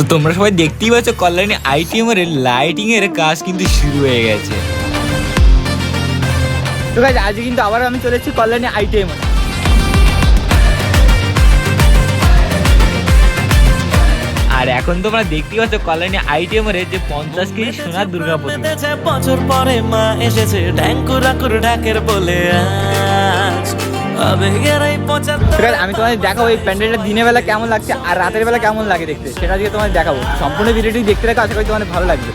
তো তোমরা সবাই দেখতেই পাচ্ছ কল্যাণী আইটিএমের লাইটিং এর কাজ কিন্তু শুরু হয়ে গেছে। তো গাইজ আজকে কিন্তু আবার আমি চলে এসেছি কল্যাণী আইটিএম আর এখন তোমরা দেখতেই পাচ্ছ কল্যাণী আইটিএমের যে পঞ্চাশ কেজি সোনার দুর্গা বছর পরে মা এসেছে ড্যাঙ্কুরাকুর ঢাকের বলে আজ আমি তোমাদের দেখাবো এই প্যান্ডেলটা দিনের বেলা কেমন লাগছে আর রাতের বেলা কেমন লাগে দেখতে, সেটা দিয়ে তোমাদের দেখাবো। সম্পূর্ণ ভিডিওটি দেখতে রাখো আশা করি তোমাদের ভালো লাগবে।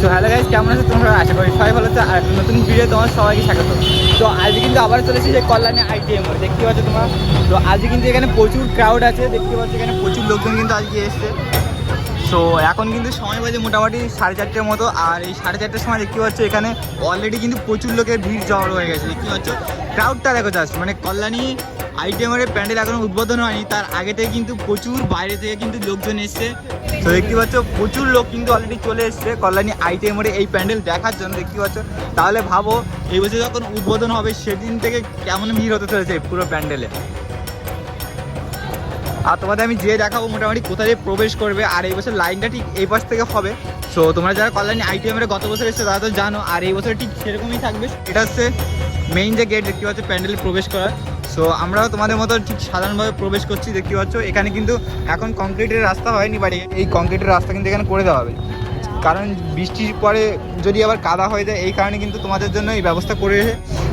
তো হ্যালো গাইজ কেমন আছে তোমরা? আশা করি সবাই ভালো আর নতুন ভিডিও তোমার সবাইকে স্বাগত। তো আজকে কিন্তু আবার চলেছি যে কল্যাণী আইটিএম দেখতে পাচ্ছ তোমরা? তো আজকে কিন্তু এখানে প্রচুর ক্রাউড আছে, দেখতে পাচ্ছ এখানে প্রচুর লোকজন কিন্তু আজকে এসছে। সো এখন কিন্তু সময় বাজে মোটামুটি সাড়ে চারটের মতো, আর এই সাড়ে চারটের সময় দেখতে পাচ্ছ এখানে অলরেডি কিন্তু প্রচুর লোকের ভিড় জড়ো হয়ে গেছে। দেখতে পাচ্ছ? ক্রাউডটা দেখো জাস্ট মানে কল্যাণী আইটেমের প্যান্ডেল এখনও উদ্বোধন হয়নি, তার আগে থেকে কিন্তু প্রচুর বাইরে থেকে কিন্তু লোকজন এসছে। তো দেখতে পাচ্ছ, প্রচুর লোক কিন্তু অলরেডি চলে এসছে কল্যাণী আইটেমের এই প্যান্ডেল দেখার জন্য, দেখতে পাচ্ছ? তাহলে ভাবো, এই বছর যখন উদ্বোধন হবে, সেদিন থেকে কেমন ভিড় হতে চলেছে পুরো প্যান্ডেলে। আর তোমাদের আমি যে দেখাবো মোটামুটি কোথায় প্রবেশ করবে, আর এই বছর লাইনটা ঠিক এই পাশ থেকে হবে। সো তোমরা যারা কল্যাণী আইটিএমের গত বছর এসেছ, তারা তো জানো, আর এই বছর ঠিক সেরকমই থাকবে। এটা হচ্ছে মেইন যে গেট দেখতে পাচ্ছ, প্যান্ডেলে প্রবেশ করার। সো আমরাও তোমাদের মতো ঠিক সাধারণভাবে প্রবেশ করছি, দেখতে পাচ্ছ। এখানে কিন্তু এখন কংক্রিটের রাস্তা হয়নি বাড়ি এই কংক্রিটের রাস্তা কিন্তু এখানে করে দেওয়া হবে। কারণ বৃষ্টির পরে যদি আবার কাদা হয়ে যায়, এই কারণে কিন্তু তোমাদের জন্য এই ব্যবস্থা করে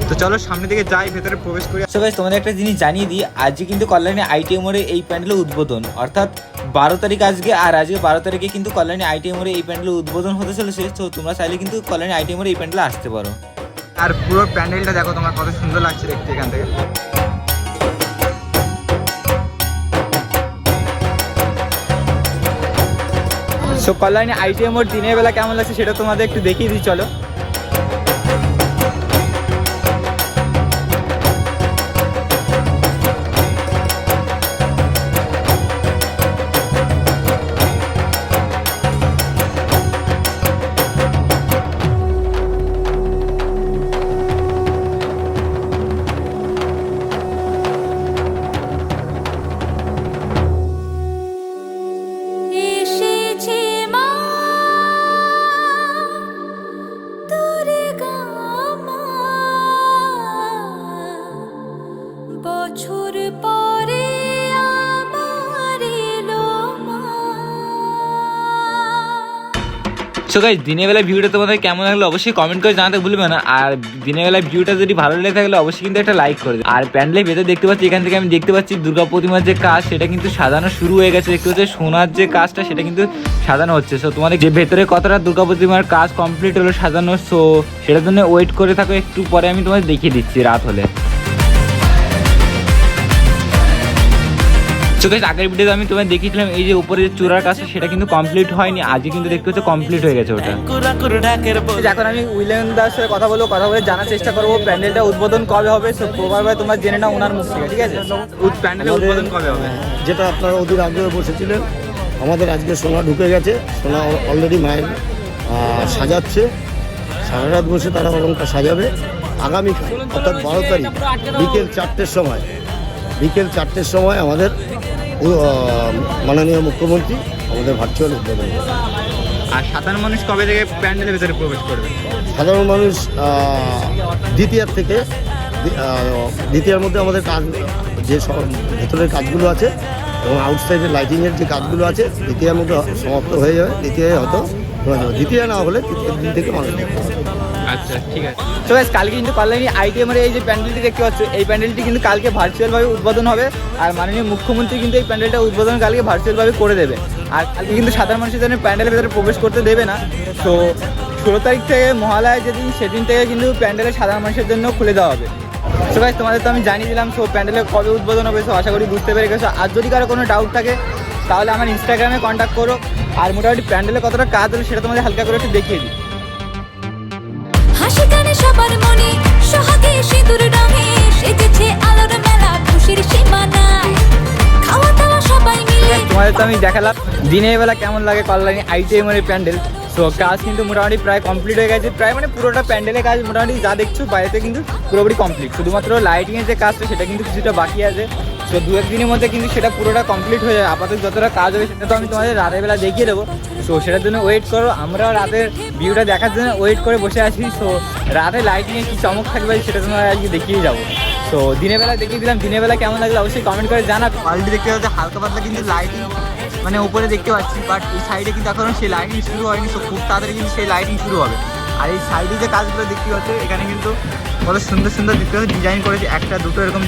তো চলো সামনে দিকে যাই ভেতরে প্রবেশ করি। সো গাইস তোমাদের একটা জিনিস জানিয়ে দিই আজকে কিন্তু কল্যাণী আইটিএমের এই প্যান্ডেলের উদ্বোধন। অর্থাৎ বারো তারিখ আজকে আর আজকে বারো তারিখে কিন্তু কল্যাণী আইটিএমের এই প্যান্ডেলের উদ্বোধন হতে চলেছে। তো তোমরা চাইলে কিন্তু কল্যাণী আইটিএমের এই প্যান্ডেলে আসতে পারো। আর পুরো প্যান্ডেলটা দেখো তোমার কত সুন্দর লাগছে দেখতে এখান থেকে। সো কল্যাণী আইটিএম ওর দিনের বেলা কেমন লাগছে সেটা তোমাদের একটু দেখিয়ে দিই চলো। সো গাইস দিনের বেলা ভিউটা তোমাদের কেমন লাগল অবশ্যই কমেন্ট করে জানাতে ভুলবে না। আর দিনের বেলা ভিউটা যদি ভালো লেগে থাকলে অবশ্যই কিন্তু একটা লাইক করে আর প্যান্ডেলের ভেতর দেখতে পাচ্ছি, এখান থেকে আমি দেখতে পাচ্ছি দুর্গা প্রতিমার যে কাজ, সেটা কিন্তু সাজানো শুরু হয়ে গেছে। দেখতে পাচ্ছি সোনার যে কাজটা, সেটা কিন্তু সাজানো হচ্ছে। সো তোমাদের যে ভেতরে কতটা দুর্গা প্রতিমার কাজ কমপ্লিট হলো সাজানো সো সেটার জন্য ওয়েট করে থাকো। একটু পরে আমি তোমাদের দেখিয়ে দিচ্ছি, রাত হলে। তো guys, আগের ভিডিওতে আমি তোমায় দেখিয়েছিলাম এই যে উপরে যে চূড়ার কাজটা সেটা কিন্তু কমপ্লিট হয়নি। আজকে কিন্তু দেখতে হচ্ছে কমপ্লিট হয়ে গেছে ওটা। ড্যাঙ্কুরাকুর এখন আমি উইলেন দার সাথে কথা বলব কথা বলে জানার চেষ্টা করব। প্যান্ডেলটা উদ্বোধন কবে হবে? সো প্রভাবে তোমরা জেনে নাও ওনার মুখ থেকে ঠিক আছে? প্যান্ডেলের উদ্বোধন কবে হবে? যেটা আপনারা অদূর আগ্রহে বসেছিলেন আমাদের আজকে সোনা ঢুকে গেছে। সোনা অলরেডি মায়ের সাজাচ্ছে। সারা রাত বসে তারা অলঙ্কার সাজাবে। আগামীকাল অর্থাৎ বারো তারিখ বিকেল চারটের সময় বিকেল চারটের সময় আমাদের মাননীয় মুখ্যমন্ত্রী আমাদের ভার্চুয়াল উদ্বোধন। আর সাধারণ মানুষ কবে থেকে প্যান্ডেলের ভেতরে প্রবেশ করবে সাধারণ মানুষ দ্বিতীয়ার থেকে দ্বি- দ্বিতীয়ার মধ্যে আমাদের কাজ যে সব ভেতরের কাজগুলো আছে এবং আউটসাইডের লাইটিংয়ের যে কাজগুলো আছে দ্বিতীয়ার মধ্যে সমাপ্ত হয়ে যাবে দ্বিতীয় হয়তো দ্বিতীয় না হলে তৃতীয় দিন থেকে মানুষ। আচ্ছা ঠিক আছে। তো কালকে কিন্তু কল্যাণী আইটিএম এর এই যে প্যান্ডেলটি দেখতে পাচ্ছ, এই প্যান্ডেলটি কিন্তু কালকে ভার্চুয়ালভাবে উদ্বোধন হবে। আর মাননীয় মুখ্যমন্ত্রী কিন্তু এই প্যান্ডেলটা উদ্বোধন কালকে ভার্চুয়ালভাবে করে দেবে। আর কালকে কিন্তু সাধারণ মানুষের জন্য প্যান্ডেলের ভেতরে প্রবেশ করতে দেবে না। তো ষোলো তারিখ থেকে মহালয়া যেদিন, সেদিন থেকে কিন্তু প্যান্ডেলে সাধারণ মানুষের জন্য খুলে দেওয়া হবে। সো গাইস তোমাদের তো আমি জানিয়ে দিলাম সো প্যান্ডেলে কবে উদ্বোধন হবে সো আশা করি বুঝতে পেরে গেছো। আর যদি কারও কোনো ডাউট থাকে, তাহলে আমার ইনস্টাগ্রামে কন্ট্যাক্ট করো। আর মোটামুটি প্যান্ডেলে কতটা কাজ হলো, সেটা তোমাদের হালকা করে একটু দেখিয়ে দিই। আমি দেখালাম। দিনের বেলা কেমন লাগে কল্যাণী আইটিএম এর প্যান্ডেল? তো কাজ কিন্তু মোটামুটি প্রায় কমপ্লিট হয়ে গেছে। প্রায় মানে পুরোটা প্যান্ডেলের কাজ মোটামুটি যা দেখছ বাইরেতে কিন্তু পুরোপুরি কমপ্লিট শুধুমাত্র লাইটিংয়ের যে কাজটা, সেটা কিন্তু কিছুটা বাকি আছে। তো দু একদিনের মধ্যে কিন্তু সেটা পুরোটা কমপ্লিট হয়ে যাবে আপাতত যতটা কাজ হবে, সেটা তো আমি তোমাদের রাতের বেলা দেখিয়ে দেবো। সো সেটার জন্য ওয়েট করো। আমরা রাতের ভিউটা দেখার জন্য ওয়েট করে বসে আছি। সো রাতে লাইটিংয়ে কী চমক থাকবে সেটা তোমার আজকে দেখিয়ে যাব। তো দিনের বেলা দেখিয়ে দিলাম। দিনের বেলা কেমন লাগল অবশ্যই কমেন্ট করে জানা অলরেডি দেখতে পাচ্ছি, হালকা পাতলা কিন্তু লাইটিং মানে উপরে দেখতে পাচ্ছি বাট এই সাইডে কিন্তু এখন সেই লাইটিং শুরু হয়নি। সো খুব তাড়াতাড়ি কিন্তু সেই লাইটিং শুরু হবে। আর এই সাইডে যে কাজগুলো দেখতে পাচ্ছ, এখানে কিন্তু কত সুন্দর সুন্দর দেখতে পাচ্ছি ডিজাইন করেছে একটা, দুটো, এরকম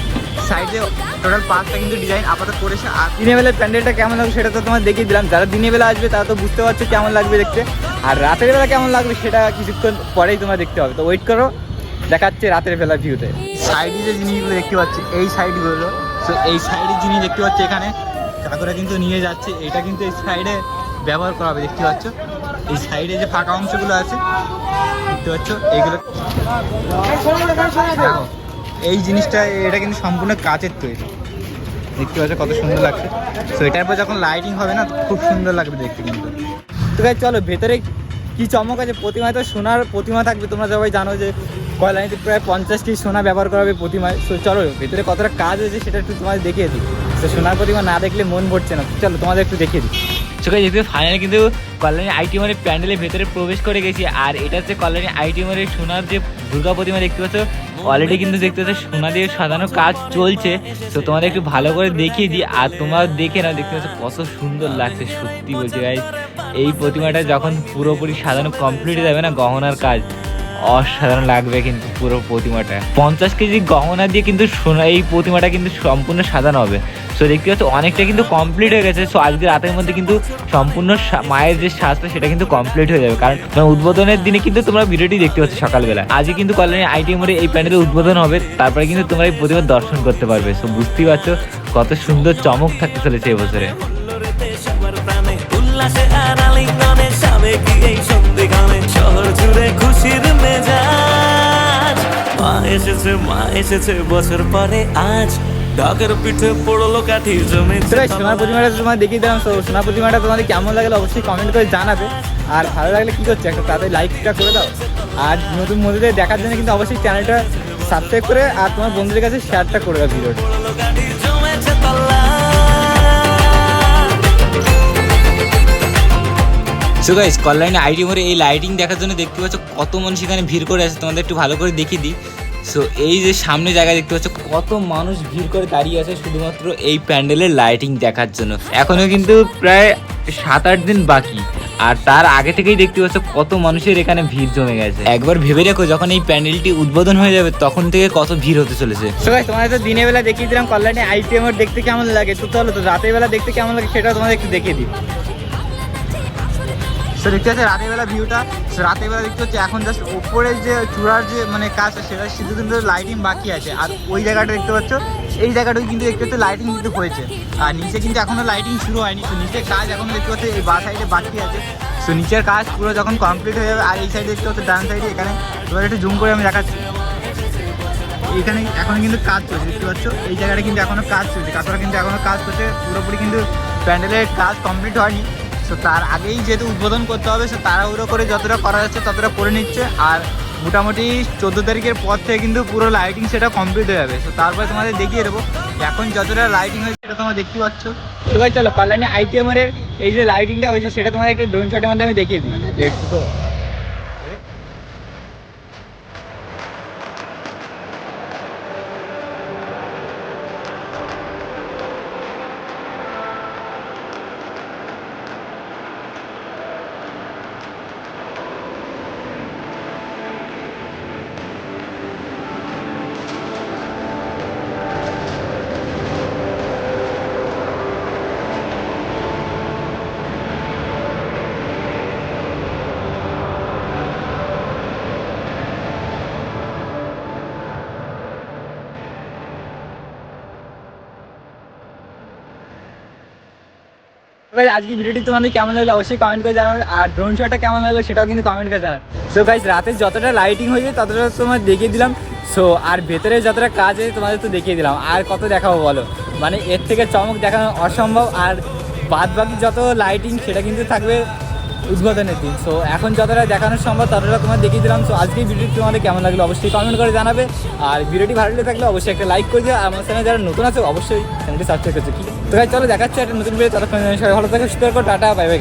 সাইডে টোটাল পাঁচটা কিন্তু ডিজাইন আপাতত করেছে। আর দিনের বেলায় প্যান্ডেলটা কেমন লাগবে সেটা তো তোমার দেখিয়ে দিলাম। যারা দিনের বেলা আসবে, তারা তো বুঝতে পারছ কেমন লাগবে দেখতে। আর রাতের বেলা কেমন লাগবে সেটা কিছুক্ষণ পরেই তোমার দেখতে হবে তো ওয়েট করো, দেখাচ্ছে রাতের বেলা ভিউতে সাইডে যে জিনিসগুলো দেখতে পাচ্ছি, এই সাইডগুলো তো এই সাইডের জিনিস দেখতে পাচ্ছি এখানে, কাকুরা কিন্তু নিয়ে যাচ্ছে। এটা কিন্তু এই সাইডে ব্যবহার করা হবে, দেখতে পাচ্ছ? এই সাইডে যে ফাঁকা অংশগুলো আছে এই জিনিসটা, এটা কিন্তু সম্পূর্ণ কাচের তৈরি। দেখতে পাচ্ছ কত সুন্দর লাগছে। তো এটার পর যখন লাইটিং হবে না, খুব সুন্দর লাগবে দেখতে কিন্তু। তো ভাই চলো, ভেতরে কি চমক আছে? প্রতিমায় তো সোনার প্রতিমা থাকবে, তোমরা সবাই জানো যে কয়লানিতে প্রায় পঞ্চাশটি সোনা ব্যবহার করা হবে প্রতিমায়। তো চলো, ভেতরে কতটা কাজ আছে সেটা একটু তোমাদের দেখিয়ে দিই। তো সোনার প্রতিমা না দেখলে মন ভরছে না। চলো, তোমাদের একটু দেখিয়ে দিই। চোখে যেতে ফাইনালি কিন্তু কল্যাণী আইটি মানে প্যান্ডেলের ভেতরে প্রবেশ করে গেছি। আর এটা হচ্ছে কল্যাণী আইটি মানে সোনার যে দুর্গা প্রতিমা দেখতে পাচ্ছ অলরেডি কিন্তু দেখতে পাচ্ছ সোনা দিয়ে সাজানো কাজ চলছে। তো তোমাদের একটু ভালো করে দেখিয়ে দিই, আর তোমরা দেখে নাও, দেখতে পাচ্ছ কত সুন্দর লাগছে সত্যি বলছি গাইজ এই প্রতিমাটা যখন পুরোপুরি সাজানো কমপ্লিট যাবে না, গহনার কাজ অসাধারণ লাগবে কিন্তু পুরো প্রতিমাটা। পঞ্চাশ কেজি গহনা দিয়ে কিন্তু সোনা, এই প্রতিমাটা কিন্তু সম্পূর্ণ সাজানো হবে। সো দেখতে পাচ্ছ অনেকটা কিন্তু কমপ্লিট হয়ে গেছে। সো আজকে রাতের মধ্যে কিন্তু সম্পূর্ণ মায়ের যে সাজটা, সেটা কিন্তু কমপ্লিট হয়ে যাবে। কারণ মানে উদ্বোধনের দিনে কিন্তু তোমরা ভিডিওটি দেখতে পাচ্ছ সকালবেলা। আজকে কিন্তু কল্যাণী মোড়ে এই প্যান্ডেলের উদ্বোধন হবে। তারপরে কিন্তু তোমরা এই প্রতিমা দর্শন করতে পারবে। সো বুঝতেই পারছ কত সুন্দর চমক থাকতে চলেছে এবছরে। মা এসেছে মা এসেছে, বছর পরে আজ ঢাকের পিঠে পড়ল কাঠি জমে সোনার প্রতিমাটা তো তোমার দেখিয়ে দিলাম। তো সোনার প্রতিমাটা তোমাদের কেমন লাগল অবশ্যই কমেন্ট করে জানাবে। আর ভালো লাগলে কী করছে? একটা তাদের লাইকটা করে দাও। আর নতুন বন্ধুদের দেখার জন্য কিন্তু অবশ্যই চ্যানেলটা সাবস্ক্রাইব করে আর তোমার বন্ধুদের কাছে শেয়ারটা করে দাও ভিডিওটা সো গাইস কল্যাণী আইডি মোড়ে এই লাইটিং দেখার জন্য দেখতে পাচ্ছ কত মানুষ এখানে ভিড় করে আছে। তোমাদের একটু ভালো করে দেখিয়ে দিই। সো এই যে সামনে জায়গায় দেখতে পাচ্ছ, কত মানুষ ভিড় করে দাঁড়িয়ে আছে শুধুমাত্র এই প্যান্ডেলের লাইটিং দেখার জন্য। এখনও কিন্তু প্রায় সাত আট দিন বাকি, আর তার আগে থেকেই দেখতে পাচ্ছ কত মানুষের এখানে ভিড় জমে গেছে। একবার ভেবে দেখো যখন এই প্যান্ডেলটি উদ্বোধন হয়ে যাবে, তখন থেকে কত ভিড় হতে চলেছে। তোমাদের তো দিনের বেলা দেখিয়ে দিলাম, কল্যাণী আইটিএম দেখতে কেমন লাগে? তো চলো তো রাতের বেলা দেখতে কেমন লাগে, সেটাও তোমাদের একটু দেখিয়ে দিই। তো দেখতে পাচ্ছি রাতের বেলা ভিউটা রাতের বেলা দেখতে হচ্ছে এখন জাস্ট উপরে যে চূড়ার যে মানে কাজ সেটা শুধু কিন্তু লাইটিং বাকি আছে। আর ওই জায়গাটা দেখতে পাচ্ছ, এই জায়গাটাও কিন্তু দেখতে পাচ্ছ লাইটিং কিন্তু হয়েছে। আর নিচে কিন্তু এখনও লাইটিং শুরু হয়নি। তো নিচের কাজ এখন দেখতে পাচ্ছ, এই বা সাইডে বাকি আছে। তো নিচের কাজ পুরো যখন কমপ্লিট হয়ে যাবে, আর এই সাইডে দেখতে পাচ্ছ, ডান সাইডে এখানে এবার একটু জুম করে আমি দেখাচ্ছি। এখানে এখন কিন্তু কাজ চলছে, দেখতে পাচ্ছ? এই জায়গাটা কিন্তু এখনও কাজ চলছে। কাকুরা কিন্তু এখনও কাজ করছে। পুরোপুরি কিন্তু প্যান্ডেলের কাজ কমপ্লিট হয়নি। তো তার আগেই যেহেতু উদ্বোধন করতে হবে সে তাড়াহুড়ো করে যতটা করা যাচ্ছে ততটা করে নিচ্ছে। আর মোটামুটি চোদ্দ তারিখের পর থেকে কিন্তু পুরো লাইটিং সেটা কমপ্লিট হয়ে যাবে। তো তারপরে তোমাদের দেখিয়ে দেবো। এখন যতটা লাইটিং হয়েছে সেটা তোমরা দেখতে পাচ্ছ। তো ভাই, চলো, পাল্লানি আইটিএম এর এই যে লাইটিংটা হয়েছে, সেটা তোমাদের একটা ড্রোন শটের মধ্যে আমি দেখিয়ে দিই। দেখো এবার আজকে ভিডিওটি তোমাদের কেমন লাগল অবশ্যই কমেন্ট করে জানাবে। আর ড্রোন শটটা কেমন লাগল সেটাও কিন্তু কমেন্ট করে জানাবে। সো গাইজ রাতে যতটা লাইটিং হয়েছে, ততটা তোমার দেখিয়ে দিলাম। সো আর ভেতরে যতটা কাজ হয়েছে, তোমাদের তো দেখিয়ে দিলাম। আর কত দেখাবো বলো? মানে এর থেকে চমক দেখানো অসম্ভব। আর বাদ বাকি যত লাইটিং সেটা কিন্তু থাকবে উদ্বোধনের দিন। সো এখন যতটা দেখানোর সম্ভব, ততটা তোমার দেখিয়ে দিলাম। সো আজকে ভিডিওটি তোমাদের কেমন লাগল অবশ্যই কমেন্ট করে জানাবে। আর ভিডিওটি ভালো লেগে থাকলে অবশ্যই একটা লাইক করে দিও। আর আমার চ্যানেল যারা নতুন আছে, অবশ্যই চ্যানেলটি সাবস্ক্রাইব করছে কি তো চলো দেখাচ্ছি একটা নতুন ভিডিও ততক্ষণ সবাই ভালো থাকে, সুস্থ করে টাটা বাই বাই